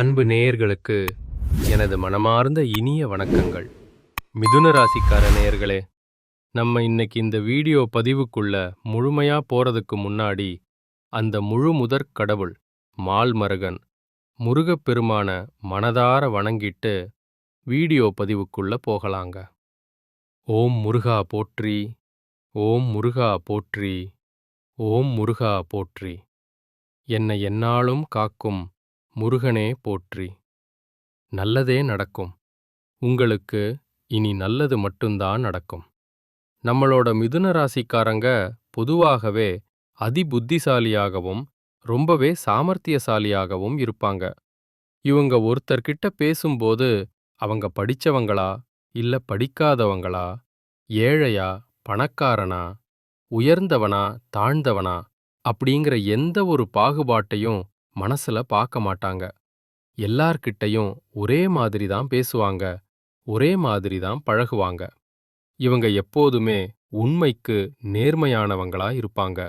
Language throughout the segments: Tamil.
அன்பு நேயர்களுக்கு எனது மனமார்ந்த இனிய வணக்கங்கள். மிதுன ராசிக்கார நேயர்களே நம்ம இன்னைக்கு இந்த வீடியோ பதிவுக்குள்ள முழுமையா போறதுக்கு முன்னாடி அந்த முழு முதற் கடவுள் மால்மருகன் முருகப்பெருமான மனதார வணங்கிட்டு வீடியோ பதிவுக்குள்ள போகலாங்க. ஓம் முருகா போற்றி ஓம் முருகா போற்றி ஓம் முருகா போற்றி. என்னை என்னாலும் காக்கும் முருகனே போற்றி. நல்லதே நடக்கும். உங்களுக்கு இனி நல்லது மட்டும்தான் நடக்கும். நம்மளோட மிதுன ராசிக்காரங்க பொதுவாகவே அதிபுத்திசாலியாகவும் ரொம்பவே சாமர்த்தியசாலியாகவும் இருப்பாங்க. இவங்க ஒருத்தர்கிட்ட பேசும்போது அவங்க படிச்சவங்களா இல்ல படிக்காதவங்களா ஏழையா பணக்காரனா உயர்ந்தவனா தாழ்ந்தவனா அப்படிங்கிற எந்த ஒரு பாகுபாட்டையும் மனசுல பார்க்க மாட்டாங்க. எல்லார்கிட்டயும் ஒரே மாதிரி தான் பேசுவாங்க. ஒரே மாதிரி தான் பழகுவாங்க. இவங்க எப்போதுமே உண்மைக்கு நேர்மையானவங்களா இருப்பாங்க.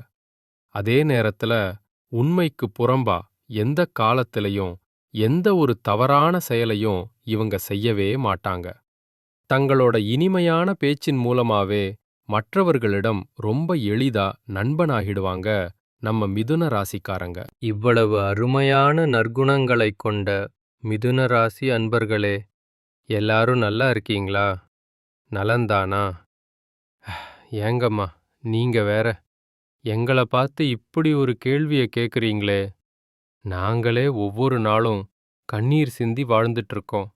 அதே நேரத்துல உண்மைக்கு புறம்பா எந்த காலத்திலையும் எந்த ஒரு தவறான செயலையும் இவங்க செய்யவே மாட்டாங்க. தங்களோட இனிமையான பேச்சின் மூலமாவே மற்றவர்களிடம் ரொம்ப எளிதா நண்பனாகிடுவாங்க. நம்ம மிதுன ராசிக்காரங்க. இவ்வளவு அருமையான நற்குணங்களைக் கொண்ட மிதுன ராசி அன்பர்களே எல்லாரும் நல்லா இருக்கீங்களா? நலந்தானா? ஏங்கம்மா நீங்க வேற. எங்கள பார்த்து இப்படி ஒரு கேள்விய கேக்குறீங்களே. நாங்களே ஒவ்வொரு நாளும் கண்ணீர் சிந்தி வாழ்ந்துட்டு இருக்கோம்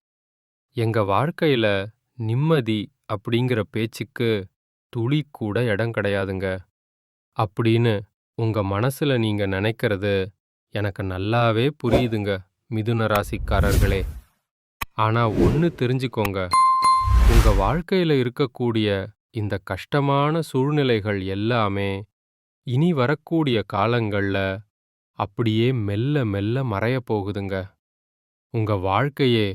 எங்க வாழ்க்கையில நிம்மதி அப்படிங்கிற பேச்சுக்கு துளி கூட இடம் கிடையாதுங்க. அப்படின்னு உங்க மனசுல நீங்க நினைக்கிறது எனக்கு நல்லாவே புரியுதுங்க மிதுன ராசிக்காரர்களே. ஆனா ஒன்னு தெரிஞ்சுக்கோங்க உங்க வாழ்க்கையில இருக்கக்கூடிய இந்த கஷ்டமான சூழ்நிலைகள் எல்லாமே இனி வரக்கூடிய காலங்கள்ல அப்படியே மெல்ல மெல்ல மறைய போகுதுங்க. உங்க வாழ்க்கையே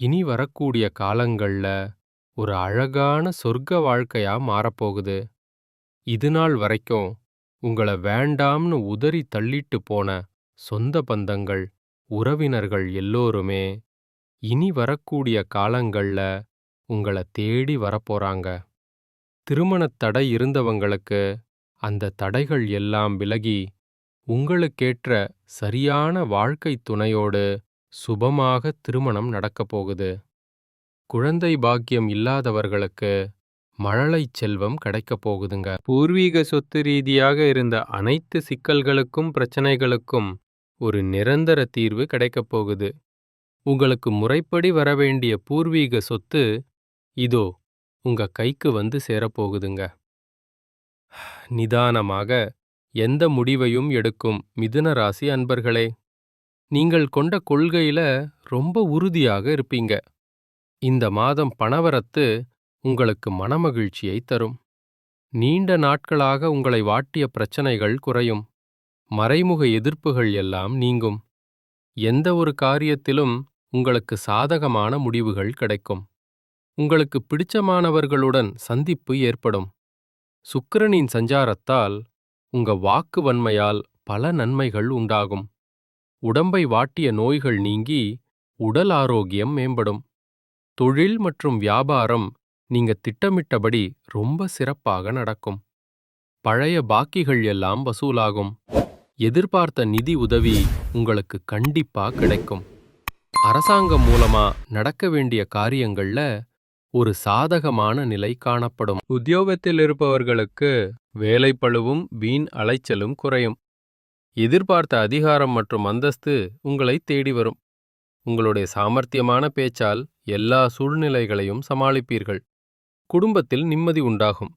இனி வரக்கூடிய காலங்கள்ல ஒரு அழகான சொர்க்க வாழ்க்கையா மாறப்போகுது இது நாள் வரைக்கும் உங்கள வேண்டாம்னு உதறி தள்ளிட்டு போன சொந்த பந்தங்கள் உறவினர்கள் எல்லோருமே இனி வரக்கூடிய காலங்கள்ல உங்கள தேடி வரப்போறாங்க. திருமணத் தடை இருந்தவங்களுக்கு அந்த தடைகள் எல்லாம் விலகி உங்களுக்கேற்ற சரியான வாழ்க்கை துணையோடு சுபமாக திருமணம் நடக்கப் போகுது. குழந்தை பாக்கியம் இல்லாதவர்களுக்கு மழலைச் செல்வம் கிடைக்கப் போகுதுங்க. பூர்வீக சொத்து ரீதியாக இருந்த அனைத்து சிக்கல்களுக்கும் பிரச்சனைகளுக்கும் ஒரு நிரந்தர தீர்வு கிடைக்கப் போகுது. உங்களுக்கு முறைப்படி வரவேண்டிய பூர்வீக சொத்து இதோ உங்க கைக்கு வந்து சேரப்போகுதுங்க நிதானமாக எந்த முடிவையும் எடுக்கும் மிதுன ராசி அன்பர்களே நீங்கள் கொண்ட கொள்கையில ரொம்ப உறுதியாக இருப்பீங்க. இந்த மாதம் பணவரத்து உங்களுக்கு மனமகிழ்ச்சியை தரும். நீண்ட நாட்களாக உங்களை வாட்டிய பிரச்சனைகள் குறையும். மறைமுக எதிர்ப்புகள் எல்லாம் நீங்கும். எந்த ஒரு காரியத்திலும் உங்களுக்கு சாதகமான முடிவுகள் கிடைக்கும். உங்களுக்கு பிடிச்சமானவர்களுடன் சந்திப்பு ஏற்படும். சுக்கிரனின் சஞ்சாரத்தால் உங்க வாக்கு வன்மையால் பல நன்மைகள் உண்டாகும். உடம்பை வாட்டிய நோய்கள் நீங்கி உடல் ஆரோக்கியம் மேம்படும். தொழில் மற்றும் வியாபாரம் நீங்க திட்டமிட்டபடி ரொம்ப சிறப்பாக நடக்கும். பழைய பாக்கிகள் எல்லாம் வசூலாகும். எதிர்பார்த்த நிதி உதவி உங்களுக்கு கண்டிப்பா கிடைக்கும். அரசாங்கம் மூலமா நடக்க வேண்டிய காரியங்கள்ல ஒரு சாதகமான நிலை காணப்படும். உத்தியோகத்தில் இருப்பவர்களுக்கு வேலைப்பளுவும் வீண் அலைச்சலும் குறையும். எதிர்பார்த்த அதிகாரம் மற்றும் அந்தஸ்து உங்களை தேடி வரும். உங்களுடைய சாமர்த்தியமான பேச்சால் எல்லா சூழ்நிலைகளையும் சமாளிப்பீர்கள். குடும்பத்தில் நிம்மதி உண்டாகும்.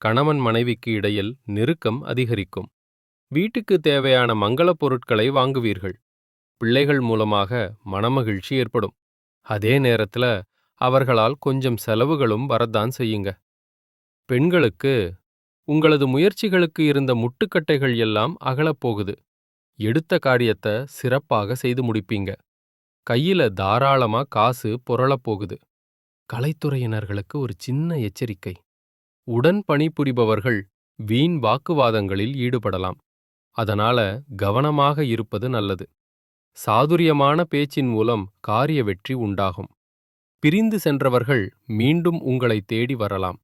கணவன் மனைவிக்கு இடையில் நெருக்கம் அதிகரிக்கும். வீட்டுக்கு தேவையான மங்களப் பொருட்களை வாங்குவீர்கள். பிள்ளைகள் மூலமாக மனமகிழ்ச்சி ஏற்படும். அதே நேரத்துல அவர்களால் கொஞ்சம் செலவுகளும் வரத்தான் செய்யுங்க. பெண்களுக்கு உங்களது முயற்சிகளுக்கு இருந்த முட்டுக்கட்டைகள் எல்லாம் அகலப்போகுது எடுத்த காரியத்தை சிறப்பாக செய்து முடிப்பீங்க. கையில தாராளமா காசு புரளப் போகுது. கலைத்துறையினர்களுக்கு ஒரு சின்ன எச்சரிக்கை. உடன் பணிபுரிபவர்கள் வீண் வாக்குவாதங்களில் ஈடுபடலாம். அதனால கவனமாக இருப்பது நல்லது. சாதுரியமான பேச்சின் மூலம் காரிய வெற்றி உண்டாகும். பிரிந்து சென்றவர்கள் மீண்டும் உங்களை தேடி வரலாம்.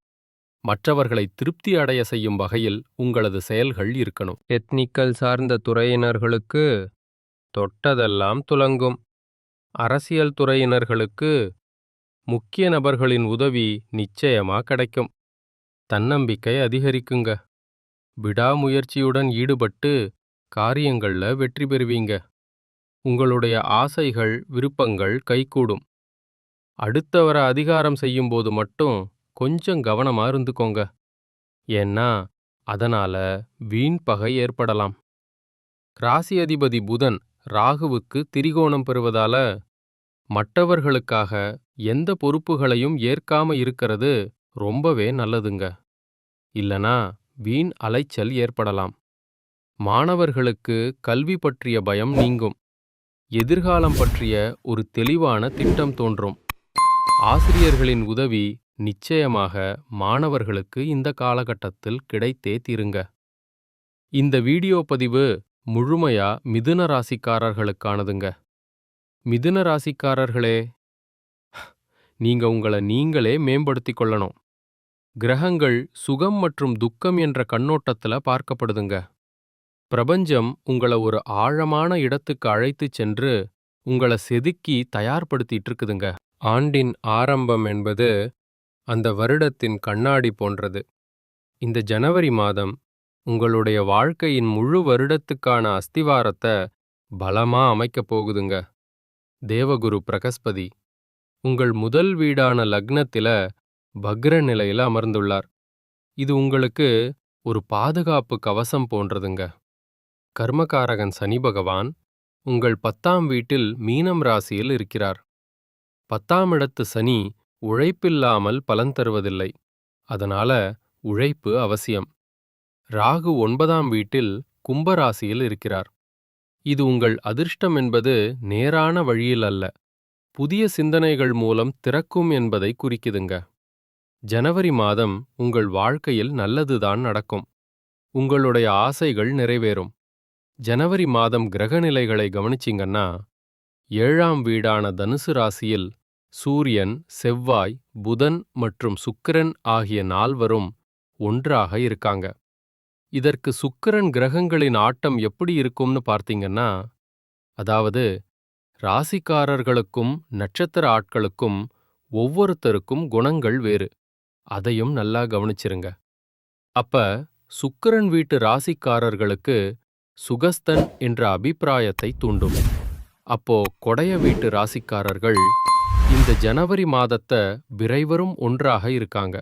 மற்றவர்களை திருப்தி அடைய செய்யும் வகையில் உங்களது செயல்கள் இருக்கணும். எத்னிக்கல் சார்ந்த துறையினர்களுக்கு தொட்டதெல்லாம் துலங்கும். அரசியல் துறையினர்களுக்கு முக்கிய நபர்களின் உதவி நிச்சயமா கிடைக்கும். தன்னம்பிக்கை அதிகரிக்குங்க. விடாமுயற்சியுடன் ஈடுபட்டு காரியங்கள்ல வெற்றி பெறுவீங்க. உங்களுடைய ஆசைகள் விருப்பங்கள் கைகூடும். அடுத்தவர அதிகாரம் செய்யும்போது மட்டும் கொஞ்சம் கவனமா இருந்துக்கோங்க. ஏன்னா அதனால வீண் பகை ஏற்படலாம். ராசி அதிபதி புதன் ராகுவுக்கு திரிகோணம் பெறுவதால மற்றவர்களுக்காக எந்த பொறுப்புகளையும் ஏற்காம இருக்கிறது ரொம்பவே நல்லதுங்க. இல்லனா வீண் அலைச்சல் ஏற்படலாம். மாணவர்களுக்கு கல்வி பற்றிய பயம் நீங்கும். எதிர்காலம் பற்றிய ஒரு தெளிவான திட்டம் தோன்றும். ஆசிரியர்களின் உதவி நிச்சயமாக மாணவர்களுக்கு இந்த காலகட்டத்தில் கிடைத்தே தீருங்க. இந்த வீடியோ பதிவு முழுமையா மிதுன ராசிக்காரர்களுக்கானதுங்க. மிதுன ராசிக்காரர்களே நீங்க உங்களை நீங்களே மேம்படுத்திக் கொள்ளணும். கிரகங்கள் சுகம் மற்றும் துக்கம் என்ற கண்ணோட்டத்துல பார்க்கப்படுதுங்க. பிரபஞ்சம் உங்கள ஒரு ஆழமான இடத்துக்கு அழைத்துச் சென்று உங்கள செதுக்கி தயார்படுத்திட்டு இருக்குதுங்க. ஆண்டின் ஆரம்பம் என்பது அந்த வருடத்தின் கண்ணாடி போன்றது. இந்த ஜனவரி மாதம் உங்களுடைய வாழ்க்கையின் முழு வருடத்துக்கான அஸ்திவாரத்தை பலமா அமைக்கப் போகுதுங்க. தேவகுரு பிரகஸ்பதி உங்கள் முதல் வீடான லக்னத்தில பக்ர நிலையில அமர்ந்துள்ளார். இது உங்களுக்கு ஒரு பாதுகாப்பு கவசம் போன்றதுங்க. கர்மகாரகன் சனி பகவான் உங்கள் பத்தாம் வீட்டில் மீனம் ராசியில் இருக்கிறார். பத்தாம் இடத்து சனி உழைப்பில்லாமல் பலன் தருவதில்லை. அதனால உழைப்பு அவசியம். ராகு ஒன்பதாம் வீட்டில் கும்பராசியில் இருக்கிறார். இது உங்கள் அதிர்ஷ்டம் என்பது நேரான வழியில் அல்ல. புதிய சிந்தனைகள் மூலம் திறக்கும் என்பதை குறிக்குதுங்க. ஜனவரி மாதம் உங்கள் வாழ்க்கையில் நல்லதுதான் நடக்கும். உங்களுடைய ஆசைகள் நிறைவேறும். ஜனவரி மாதம் கிரகநிலைகளை கவனிச்சிங்கன்னா ஏழாம் வீடான தனுசு ராசியில் சூரியன் செவ்வாய் புதன் மற்றும் சுக்கிரன் ஆகிய நால்வரும் ஒன்றாக இருக்காங்க. இதற்கு சுக்கிரன் கிரகங்களின் ஆட்டம் எப்படி இருக்கும்னு பார்த்தீங்கன்னா அதாவது ராசிக்காரர்களுக்கும் நட்சத்திர ஆட்களுக்கும் ஒவ்வொருத்தருக்கும் குணங்கள் வேறு. அதையும் நல்லா கவனிச்சிருங்க. அப்ப சுக்கிரன் வீட்டு ராசிக்காரர்களுக்கு சுகஸ்தன் என்ற அபிப்பிராயத்தை தூண்டும். அப்போ கொடைய வீட்டு ராசிக்காரர்கள் இந்த ஜனவரி மாதத்தை விரைவரும் ஒன்றாக இருக்காங்க.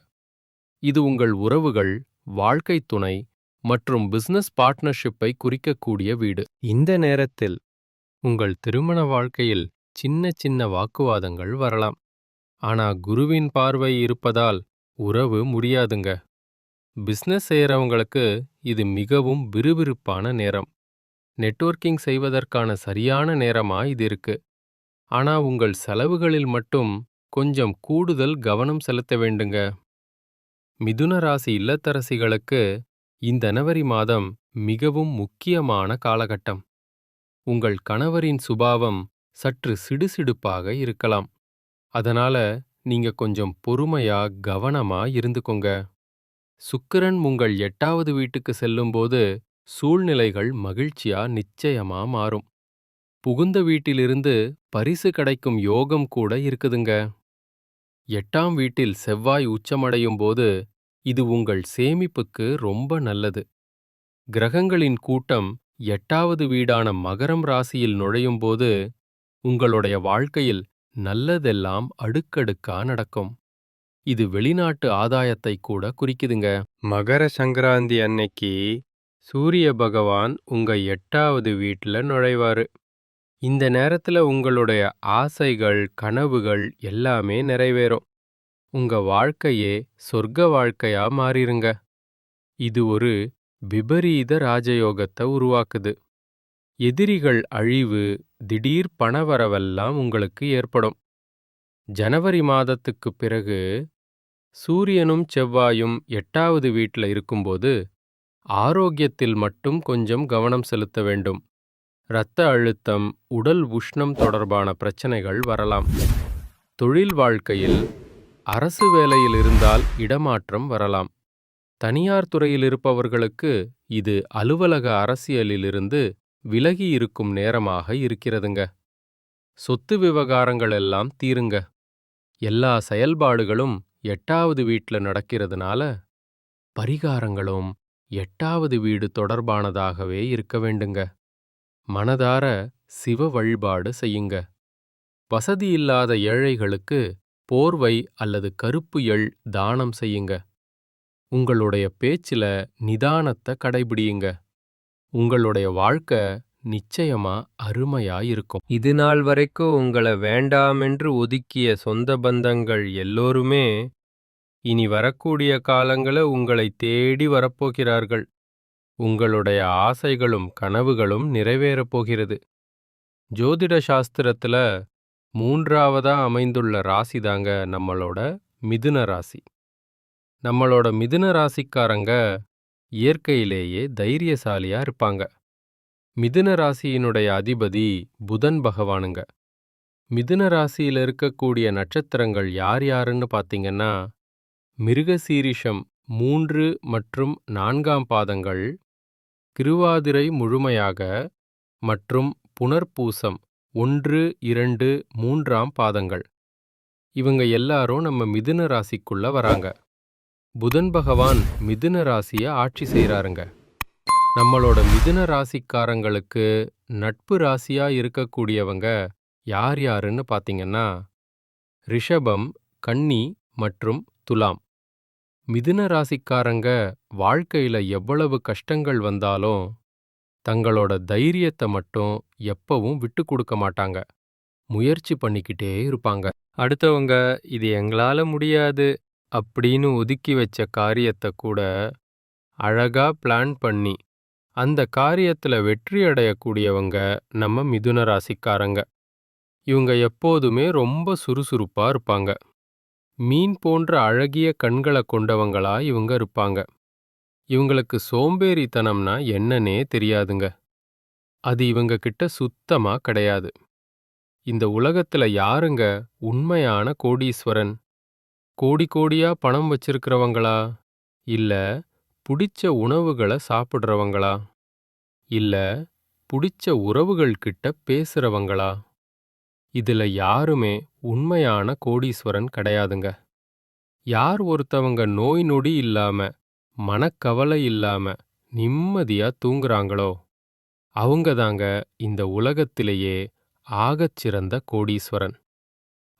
இது உங்கள் உறவுகள் வாழ்க்கைத் துணை மற்றும் பிசினஸ் பார்ட்னர்ஷிப்பை குறிக்கக்கூடிய வீடு. இந்த நேரத்தில் உங்கள் திருமண வாழ்க்கையில் சின்ன சின்ன வாக்குவாதங்கள் வரலாம். ஆனா குருவின் பார்வை இருப்பதால் உறவு முடியாதுங்க. பிசினஸ் செய்கிறவங்களுக்கு இது மிகவும் விறுவிறுப்பான நேரம். நெட்வொர்க்கிங் செய்வதற்கான சரியான நேரமா இது இருக்கு. ஆனா உங்கள் செலவுகளில் மட்டும் கொஞ்சம் கூடுதல் கவனம் செலுத்த வேண்டுங்க. மிதுன ராசி இல்லத்தரசிகளுக்கு இந்த நவரி மாதம் மிகவும் முக்கியமான காலகட்டம். உங்கள் கணவரின் சுபாவம் சற்று சிடுசிடுப்பாக இருக்கலாம். அதனால நீங்க கொஞ்சம் பொறுமையா கவனமா இருந்துக்கோங்க. சுக்கிரன் உங்கள் எட்டாவது வீட்டுக்கு செல்லும்போது சூழ்நிலைகள் மகிழ்ச்சியா நிச்சயமா மாறும். புகுந்த வீட்டிலிருந்து பரிசு கிடைக்கும் யோகம் கூட இருக்குதுங்க. எட்டாம் வீட்டில் செவ்வாய் உச்சமடையும் போது இது உங்கள் சேமிப்புக்கு ரொம்ப நல்லது. கிரகங்களின் கூட்டம் எட்டாவது வீடான மகரம் ராசியில் நுழையும்போது உங்களுடைய வாழ்க்கையில் நல்லதெல்லாம் அடுக்கடுக்கா நடக்கும். இது வெளிநாட்டு ஆதாயத்தை கூட குறிக்குதுங்க. மகர சங்கராந்தி அன்னைக்கு சூரிய பகவான் உங்க எட்டாவது வீட்டில் நுழைவாரு. இந்த நேரத்துல உங்களுடைய ஆசைகள் கனவுகள் எல்லாமே நிறைவேறும். உங்க வாழ்க்கையே சொர்க்க வாழ்க்கையா மாறிருங்க. இது ஒரு விபரீத ராஜயோகத்தை உருவாக்குது. எதிரிகள் அழிவு திடீர் பணவரவெல்லாம் உங்களுக்கு ஏற்படும். ஜனவரி மாதத்துக்குப் பிறகு சூரியனும் செவ்வாயும் எட்டாவது வீட்டில் இருக்கும்போது ஆரோக்கியத்தில் மட்டும் கொஞ்சம் கவனம் செலுத்த வேண்டும். இரத்த அழுத்தம் உடல் உஷ்ணம் தொடர்பான பிரச்சனைகள் வரலாம். தொழில் வாழ்க்கையில் அரசு வேலையில் இருந்தால் இடமாற்றம் வரலாம். தனியார் துறையில் இருப்பவர்களுக்கு இது அலுவலக அரசியலிலிருந்து விலகி இருக்கும் நேரமாக இருக்கிறதுங்க. சொத்து விவகாரங்கள் எல்லாம் தீருங்க. எல்லா செயல்பாடுகளும் எட்டாவது வீட்ல நடக்கிறதுனால பரிகாரங்களும் எட்டாவது வீடு தொடர்பானதாகவே இருக்க வேண்டுங்க. மனதார சிவ வழிபாடு செய்யுங்க. வசதி இல்லாத ஏழைகளுக்கு போர்வை அல்லது கருப்பு எள் தானம் செய்யுங்க. உங்களுடைய பேச்சில நிதானத்தை கடைபிடியுங்க. உங்களுடைய வாழ்க்கை நிச்சயமா அருமையா இருக்கும் இது நாள் வரைக்கும் உங்கள வேண்டாமென்று ஒதுக்கிய சொந்த பந்தங்கள் எல்லோருமே இனி வரக்கூடிய காலங்கள உங்களை தேடி வரப்போகிறார்கள். உங்களுடைய ஆசைகளும் கனவுகளும் நிறைவேறப் போகிறது. ஜோதிட சாஸ்திரத்துல மூன்றாவதா அமைந்துள்ள ராசி தாங்க நம்மளோட மிதுன ராசி. நம்மளோட மிதுன ராசிக்காரங்க இயற்கையிலேயே தைரியசாலியா இருப்பாங்க. மிதுன ராசியினுடைய அதிபதி புதன் பகவானுங்க. மிதுன ராசியில இருக்கக்கூடிய நட்சத்திரங்கள் யார் யாருன்னு பார்த்தீங்கன்னா மிருகசீரிஷம் மூன்று மற்றும் நான்காம் பாதங்கள் திருவாதிரை முழுமையாக மற்றும் புனர்பூசம் ஒன்று இரண்டு மூன்றாம் பாதங்கள். இவங்க எல்லாரும் நம்ம மிதுன ராசிக்குள்ள வராங்க. புதன் பகவான் மிதுன ராசிய ஆட்சி செய்கிறாருங்க நம்மளோட மிதுன ராசிக்காரங்களுக்கு நட்பு ராசியா இருக்கக்கூடியவங்க யார் யாருன்னு பார்த்தீங்கன்னா ரிஷபம் கன்னி மற்றும் துலாம். மிதுன ராசிக்காரங்க வாழ்க்கையில எவ்வளவு கஷ்டங்கள் வந்தாலும் தங்களோட தைரியத்தை மட்டும் எப்பவும் விட்டு கொடுக்க மாட்டாங்க. முயற்சி பண்ணிக்கிட்டே இருப்பாங்க. அடுத்தவங்க இது எங்களால முடியாது அப்படின்னு ஒதுக்கி வச்ச காரியத்தை கூட அழகா பிளான் பண்ணி அந்த காரியத்துல வெற்றி அடையக்கூடியவங்க நம்ம மிதுன ராசிக்காரங்க. இவங்க எப்போதுமே ரொம்ப சுறுசுறுப்பா இருப்பாங்க. மீன் போன்ற அழகிய கண்களை கொண்டவங்களா இவங்க இருப்பாங்க. இவங்களுக்கு சோம்பேறித்தனம்னா என்னன்னே தெரியாதுங்க. அது இவங்க கிட்ட சுத்தமா கிடையாது. இந்த உலகத்துல யாருங்க உண்மையான கோடீஸ்வரன்? கோடி கோடியா பணம் வச்சிருக்கிறவங்களா? இல்ல புடிச்ச உணவுகளை சாப்பிடுறவங்களா? இல்ல புடிச்ச உறவுகள் கிட்ட பேசுறவங்களா? இதுல யாருமே உண்மையான கோடீஸ்வரன் கிடையாதுங்க. யார் ஒருத்தவங்க நோய் நொடி இல்லாம மனக்கவலை இல்லாம நிம்மதியா தூங்குறாங்களோ? அவங்க தாங்க இந்த உலகத்திலேயே ஆகச்சிறந்த கோடீஸ்வரன்.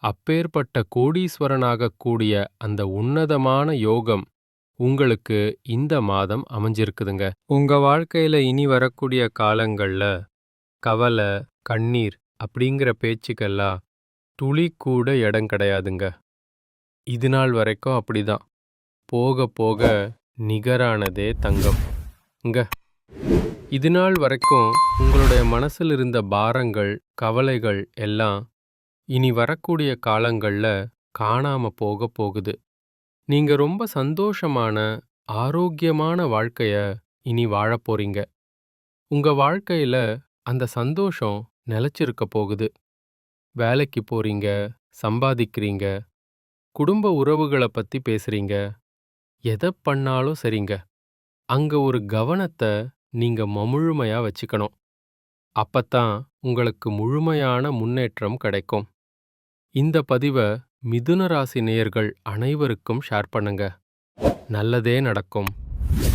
அப்பேற்பட்ட கோடீஸ்வரனாகக்கூடிய அந்த உன்னதமான யோகம் உங்களுக்கு இந்த மாதம் அமைஞ்சிருக்குதுங்க. உங்க வாழ்க்கையில இனி வரக்கூடிய காலங்கள்ல கவலை கண்ணீர் அப்படிங்கிற பேச்சுக்கெல்லாம் துளி கூட இடம் கிடையாதுங்க. இது நாள் வரைக்கும் அப்படிதான். போக போக நிகரானதே தங்கம். இங்க. இது நாள் வரைக்கும் உங்களுடைய மனசில் இருந்த பாரங்கள் கவலைகள் எல்லாம் இனி வரக்கூடிய காலங்கள்ல காணாம போக போகுது. நீங்க ரொம்ப சந்தோஷமான ஆரோக்கியமான வாழ்க்கைய இனி வாழ போறீங்க. உங்க வாழ்க்கையில அந்த சந்தோஷம் நிலச்சிருக்க போகுது. வேலைக்கு போறீங்க சம்பாதிக்கிறீங்க குடும்ப உறவுகளை பத்தி பேசுறீங்க எதை பண்ணாலும் சரிங்க. அங்க ஒரு கவனத்தை நீங்க மமுழுமையா வச்சுக்கணும். அப்பத்தான் உங்களுக்கு முழுமையான முன்னேற்றம் கிடைக்கும். இந்த பதிவை மிதுன ராசி நேயர்கள் அனைவருக்கும் ஷேர் பண்ணுங்க. நல்லதே நடக்கும்.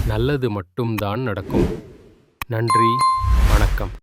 நல்லது மட்டும்தான் நடக்கும். நன்றி. வணக்கம்.